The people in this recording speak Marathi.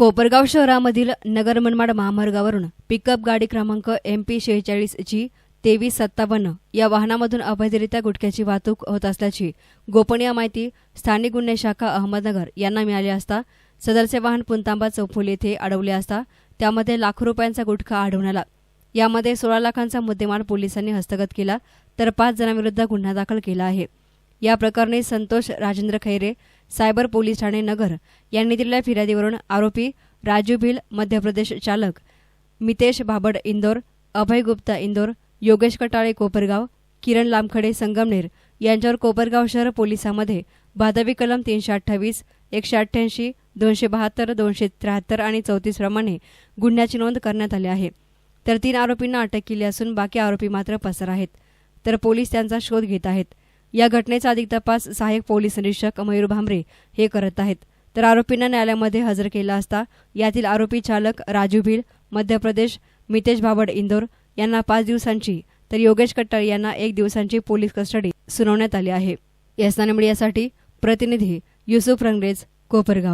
कोपरगाव शहरामधील नगर मनमाड महामार्गावरून पिकअप गाडी क्रमांक एम पी शेहेचाळीस जी तेवीस सत्तावन्न या वाहनामधून अवैधरित्या गुटख्याची वाहतूक होत असल्याची गोपनीय माहिती स्थानिक गुन्हे शाखा अहमदनगर यांना मिळाली असता सदरचे वाहन पुंतांबा चौफुल येथे अडवले असता त्यामध्ये लाखो रुपयांचा गुटखा आढळून आला. यामध्ये सोळा लाखांचा मुद्देमाल पोलिसांनी हस्तगत केला तर पाच जणांविरुद्ध गुन्हा दाखल केला आहे. या प्रकरणी संतोष राजेंद्र खैरे सायबर पोलीस ठाणे नगर यांनी दिलेल्या फिर्यादीवरून आरोपी राजू भिल मध्य प्रदेश चालक मितेश भाबड इंदोर अभय गुप्ता इंदोर योगेश कटाळे कोपरगाव किरण लामखडे संगमनेर यांच्यावर कोपरगाव शहर पोलिसांमध्ये भादवी कलम तीनशे अठ्ठावीस एकशे अठ्ठ्याऐंशी दोनशे बहात्तर दोनशे त्र्याहत्तर आणि चौतीस प्रमाणे गुन्ह्याची नोंद करण्यात आली आहे. तर तीन आरोपींना अटक केली असून बाकी आरोपी मात्र पसार आहेत. तर पोलीस त्यांचा शोध घेत आहेत. या घटनेचा अधिक तपास सहाय्यक पोलीस निरीक्षक मयूर भांबरे हे करत आहेत. तर आरोपींना न्यायालयामध्ये हजर केला असता यातील आरोपी चालक राजू भिल मध्य प्रदेश मितेश भाबड इंदोर यांना पाच दिवसांची तर योगेश कट्टाळ यांना एक दिवसांची पोलीस कस्टडी सुनावण्यात आली आहे. यासाठी प्रतिनिधी युसुफ रंगरेज कोपरगाव.